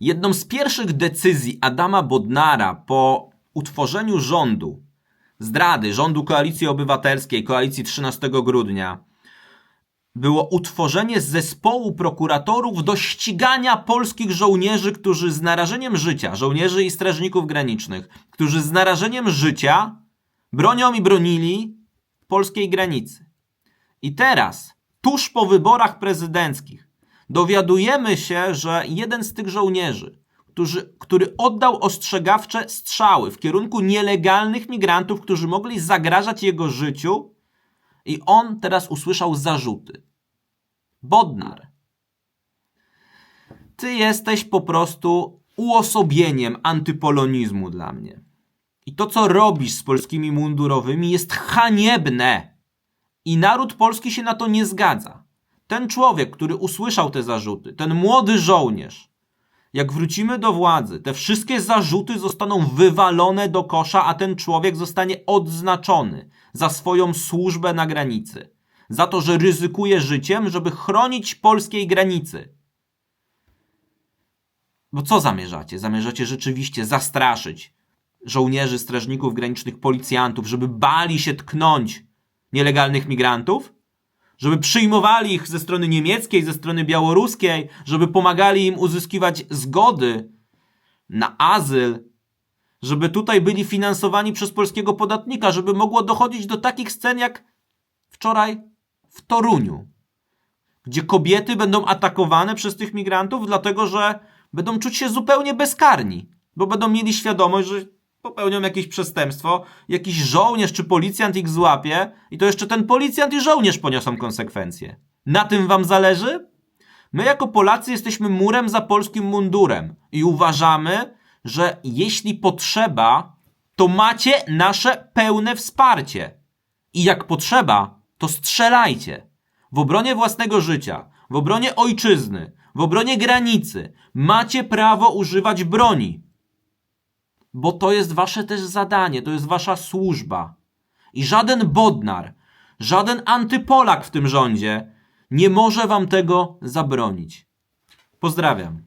Jedną z pierwszych decyzji Adama Bodnara po utworzeniu rządu, zdrady rządu Koalicji Obywatelskiej, Koalicji 13 grudnia, było utworzenie zespołu prokuratorów do ścigania polskich żołnierzy, którzy z narażeniem życia, żołnierzy i strażników granicznych, którzy z narażeniem życia bronią i bronili polskiej granicy. I teraz, tuż po wyborach prezydenckich, dowiadujemy się, że jeden z tych żołnierzy, którzy, który oddał ostrzegawcze strzały w kierunku nielegalnych migrantów, którzy mogli zagrażać jego życiu, i on teraz usłyszał zarzuty. Bodnar, ty jesteś po prostu uosobieniem antypolonizmu dla mnie. I to, co robisz z polskimi mundurowymi, jest haniebne. I naród polski się na to nie zgadza. Ten człowiek, który usłyszał te zarzuty, ten młody żołnierz, jak wrócimy do władzy, te wszystkie zarzuty zostaną wywalone do kosza, a ten człowiek zostanie odznaczony za swoją służbę na granicy. Za to, że ryzykuje życiem, żeby chronić polskiej granicy. Bo co zamierzacie? Zamierzacie rzeczywiście zastraszyć żołnierzy, strażników granicznych, policjantów, żeby bali się tknąć nielegalnych migrantów? Żeby przyjmowali ich ze strony niemieckiej, ze strony białoruskiej, żeby pomagali im uzyskiwać zgody na azyl, żeby tutaj byli finansowani przez polskiego podatnika, żeby mogło dochodzić do takich scen jak wczoraj w Toruniu, gdzie kobiety będą atakowane przez tych migrantów, dlatego że będą czuć się zupełnie bezkarni, bo będą mieli świadomość, że popełnią jakieś przestępstwo, jakiś żołnierz czy policjant ich złapie i to jeszcze ten policjant i żołnierz poniosą konsekwencje. Na tym wam zależy? My jako Polacy jesteśmy murem za polskim mundurem i uważamy, że jeśli potrzeba, to macie nasze pełne wsparcie. I jak potrzeba, to strzelajcie. W obronie własnego życia, w obronie ojczyzny, w obronie granicy macie prawo używać broni. Bo to jest wasze też zadanie, to jest wasza służba. I żaden Bodnar, żaden antypolak w tym rządzie nie może wam tego zabronić. Pozdrawiam.